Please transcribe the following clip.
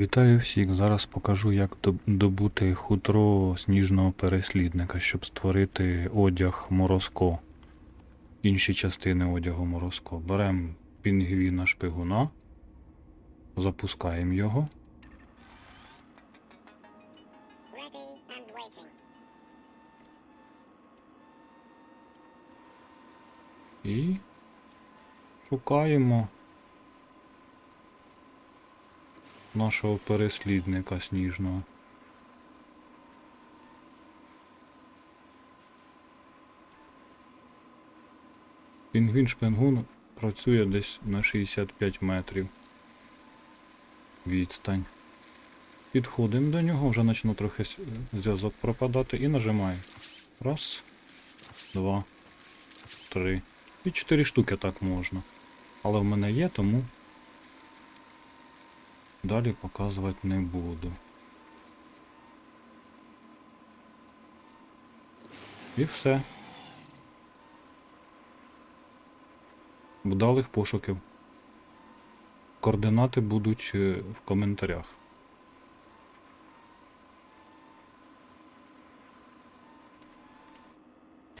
Вітаю всіх! Зараз покажу, як добути хутро сніжного переслідника, щоб створити одяг морозко. Інші частини одягу морозко. Беремо пінгвіна шпигуна, запускаємо його. І шукаємо нашого переслідника сніжного. Пінгвін шпингун працює десь на 65 метрів. Відстань. Підходимо до нього, вже почну трохи зв'язок пропадати і нажимаємо. Раз, два, три. І чотири штуки так можна. Але в мене є, тому далі показувати не буду. І все. Вдалих пошуків. Координати будуть е, в коментарях.